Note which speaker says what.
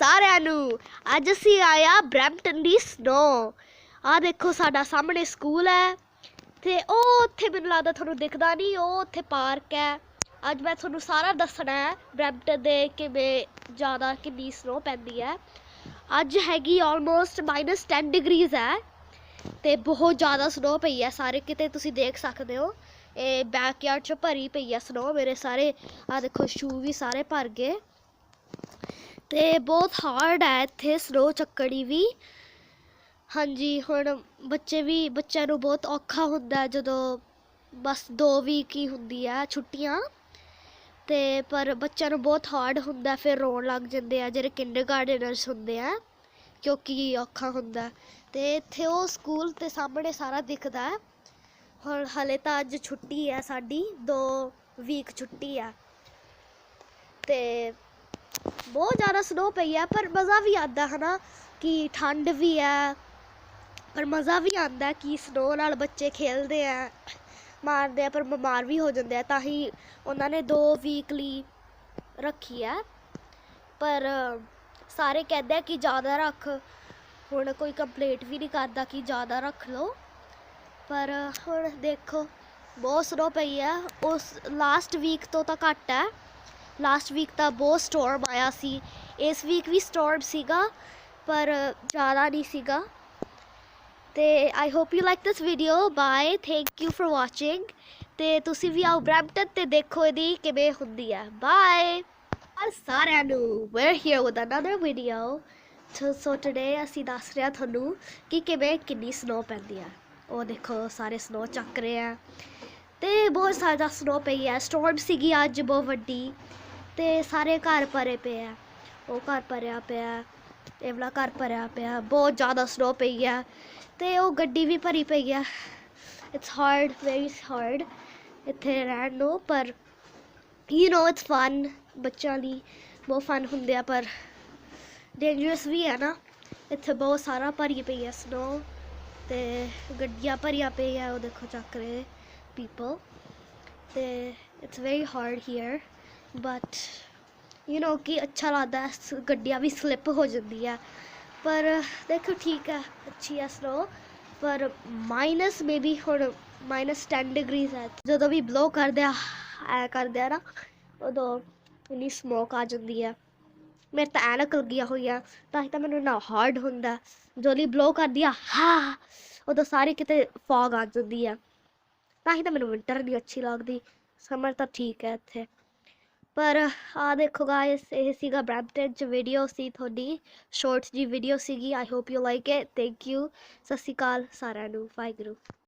Speaker 1: ਸਾਰਿਆਂ ਨੂੰ। ਅੱਜ ਅਸੀਂ ਆਇਆ ਬ੍ਰੈਂਪਟਨ ਦੀ ਸਨੋ ਆ ਦੇਖੋ ਸਾਡਾ ਸਾਹਮਣੇ ਸਕੂਲ ਹੈ। ਤੇ ਉਹ ਉੱਥੇ ਮੈਨੂੰ ਲੱਗਦਾ ਤੁਹਾਨੂੰ ਦਿਖਦਾ ਨਹੀਂ, ਉਹ ਉੱਥੇ ਪਾਰਕ ਹੈ। ਅੱਜ ਮੈਂ ਤੁਹਾਨੂੰ ਸਾਰਾ ਦੱਸਣਾ ਹੈ ਬ੍ਰੈਂਪਟਨ ਦੇ ਕਿਵੇਂ ਜ਼ਿਆਦਾ ਕਿੰਨੀ ਸਨੋ ਪੈਂਦੀ ਹੈ। ਅੱਜ ਹੈਗੀ ਆਲਮੋਸਟ -10 ਡਿਗਰੀਜ਼ ਹੈ। ਤੇ ਬਹੁਤ ਜ਼ਿਆਦਾ ਸਨੋ ਪਈ ਹੈ ਸਾਰੇ, ਕਿਤੇ ਤੁਸੀਂ ਦੇਖ ਸਕਦੇ ਹੋ। ਇਹ ਬੈਕਯਾਰਡ 'ਚ ਭਰੀ ਪਈ ਹੈ ਸਨੋ ਮੇਰੇ ਸਾਰੇ। ਆ ਦੇਖੋ ਸ਼ੂ ਵੀ ਸਾਰੇ ਭਰ ਗਏ। ਤੇ ਬਹੁਤ ਹਾਰਡ ਹੈ ਇੱਥੇ ਸਨੋ ਚੱਕੜੀ ਵੀ। ਹਾਂਜੀ, ਹੁਣ ਬੱਚੇ ਵੀ, ਬੱਚਿਆਂ ਨੂੰ ਬਹੁਤ ਔਖਾ ਹੁੰਦਾ ਜਦੋਂ ਬਸ 2 ਵੀਕ ਹੀ ਹੁੰਦੀ ਆ ਛੁੱਟੀਆਂ। ਤੇ ਪਰ ਬੱਚਿਆਂ ਨੂੰ ਬਹੁਤ ਹਾਰਡ ਹੁੰਦਾ ਫਿਰ ਰੋਣ ਲੱਗ ਜਾਂਦੇ ਆ, ਜਿਹੜੇ ਕਿੰਡਰਗਾਰਡਨਰਸ ਹੁੰਦੇ ਆ, ਕਿਉਂਕਿ ਔਖਾ ਹੁੰਦਾ। ਤੇ ਇੱਥੇ ਉਹ ਸਕੂਲ ਤੇ ਸਾਹਮਣੇ ਸਾਰਾ ਦਿਖਦਾ। ਹੈ ਹੁਣ ਹਲੇ ਤਾਂ ਅੱਜ ਛੁੱਟੀ ਹੈ ਸਾਡੀ 2 ਵੀਕ ਛੁੱਟੀ ਆ। ਤੇ ਬਹੁਤ ਜ਼ਿਆਦਾ ਸਨੋ ਪਈ ਹੈ, ਪਰ ਮਜ਼ਾ ਵੀ ਆਉਂਦਾ ਹਨਾ, ਕਿ ਠੰਡ ਵੀ ਹੈ, ਪਰ ਮਜ਼ਾ ਵੀ ਆਉਂਦਾ ਕਿ ਸਨੋ ਨਾਲ ਬੱਚੇ ਖੇਲਦੇ ਆ ਮਾਰਦੇ ਆ ਪਰ ਬਿਮਾਰ ਵੀ ਹੋ ਜਾਂਦੇ ਆ ਤਾਂ ਹੀ ਉਹਨਾਂ ਨੇ 2 ਵੀਕਲੀ ਰੱਖੀ ਹੈ। ਪਰ ਸਾਰੇ ਕਹਿੰਦੇ ਆ ਕਿ ਜ਼ਿਆਦਾ ਰੱਖ, ਹੁਣ ਕੋਈ ਕੰਪਲੇਂਟ ਵੀ ਨਹੀਂ ਕਰਦਾ ਕਿ ਜ਼ਿਆਦਾ ਰੱਖ ਲਓ। ਪਰ ਹੁਣ ਦੇਖੋ, ਬਹੁਤ ਸਨੋ ਪਈ ਹੈ, ਉਸ ਲਾਸਟ ਵੀਕ ਤੋਂ ਤਾਂ ਘੱਟ ਹੈ। ਲਾਸਟ ਵੀਕ ਤਾਂ ਬਹੁਤ ਸਟੋਰਮ ਆਇਆ ਸੀ। ਇਸ ਵੀਕ ਵੀ ਸਟੋਰਮ ਸੀਗਾ ਪਰ ਜ਼ਿਆਦਾ ਨਹੀਂ ਸੀਗਾ। ਤੇ I hope you like this video bye thank you for watching ਤੇ ਤੁਸੀਂ ਵੀ ਆਓ ਬ੍ਰੈਂਪਟਨ ਤੇ ਦੇਖੋ ਇਹਦੀ ਕਿਵੇਂ ਹੁੰਦੀ ਹੈ। ਬਾਏ ਔਰ ਸਾਰਿਆਂ ਨੂੰ we're here with another video. So, so ਅਸੀਂ ਦੱਸ ਰਿਹਾ ਤੁਹਾਨੂੰ ਕਿ ਕਿਵੇਂ ਕਿੰਨੀ ਸਨੋ ਪੈਂਦੀ ਹੈ। ਉਹ ਦੇਖੋ ਸਾਰੇ ਸਨੋ ਚੱਕ ਰਹੇ ਆ ਤੇ ਬਹੁਤ ਸਾਰਾ ਸਨੋ ਪਈ ਹੈ। ਸਟੋਰਮ ਸੀਗੀ ਅੱਜ ਬਹੁਤ ਵੱਡੀ। ਤੇ ਸਾਰੇ ਘਰ ਭਰੇ ਪਏ ਆ। ਉਹ ਘਰ ਭਰਿਆ ਪਿਆ ਇਹ ਵਾਲਾ ਘਰ ਭਰਿਆ ਪਿਆ। ਬਹੁਤ ਜ਼ਿਆਦਾ ਸਨੋ ਪਈ ਆ, ਤੇ ਉਹ ਗੱਡੀ ਵੀ ਭਰੀ ਪਈ ਆ। ਇਟਸ ਹਾਰਡ ਵੈਰੀ ਹਾਰਡ ਇੱਥੇ ਰਹਿਣ ਨੂੰ, ਪਰ ਯੂ نو ਇਟਸ ਫਨ ਬੱਚਿਆਂ ਲਈ ਬਹੁਤ ਫਨ ਹੁੰਦੇ ਆ, ਪਰ ਡੇਂਜਰਸ ਵੀ ਹੈ ਨਾ। ਇੱਥੇ ਬਹੁਤ ਸਾਰਾ ਭਰੀ ਪਈ ਆ ਸਨੋ ਤੇ ਗੱਡੀਆਂ ਭਰੀਆਂ ਪਈਆਂ, ਉਹ ਦੇਖੋ ਚੱਕ ਰਹੇ ਪੀਪਲ ਤੇ it's very hard here but you know ਕਿ ਅੱਛਾ ਲੱਗਦਾ ਸ- ਗੱਡੀਆਂ ਵੀ ਸਲਿੱਪ ਹੋ ਜਾਂਦੀ ਆ ਪਰ ਦੇਖੋ ਠੀਕ ਹੈ, ਅੱਛੀ ਆ ਸਨੋ ਪਰ ਮਾਈਨਸ ਮੇਬੀ ਹੁਣ ਮਾਈਨਸ 10 ਡਿਗਰੀਜ਼ ਹੈ। ਜਦੋਂ ਵੀ ਬਲੋ ਕਰਦੇ ਆ, ਐ ਕਰਦੇ ਆ ਨਾ, ਉਦੋਂ ਇੰਨੀ ਸਮੋਕ ਆ ਜਾਂਦੀ ਹੈ। ਮੇਰੇ ਤਾਂ ਐਨਕ ਲੱਗੀਆਂ ਹੋਈਆਂ, ਤਾਂ ਹੀ ਤਾਂ ਮੈਨੂੰ ਨਾ ਹਾਰਡ ਹੁੰਦਾ। ਜੋਲੀ ਬਲੋ ਕਰਦੀ ਆ, ਹਾ, ਉਦੋਂ ਸਾਰੇ ਕਿਤੇ ਫੌਗ ਆ ਜਾਂਦੀ ਆ ਤਾਂ ਹੀ ਤਾਂ ਮੈਨੂੰ ਵਿੰਟਰ ਨਹੀਂ ਅੱਛੀ ਲੱਗਦੀ। ਸਮਰ ਤਾਂ ਠੀਕ ਹੈ ਇੱਥੇ। ਪਰ ਆ ਦੇਖੋ ਗਾਇਸ ਇਹ ਸੀਗਾ ਬ੍ਰੈਂਪਟਨ ਚ ਵੀਡੀਓ ਸੀ ਤੁਹਾਡੀ ਸ਼ਾਰਟ ਦੀ ਵੀਡੀਓ ਸੀਗੀ I hope you like it thank you Sat Shri Akal ਸਾਰਿਆਂ ਨੂੰ, ਵਾਹਿਗੁਰੂ।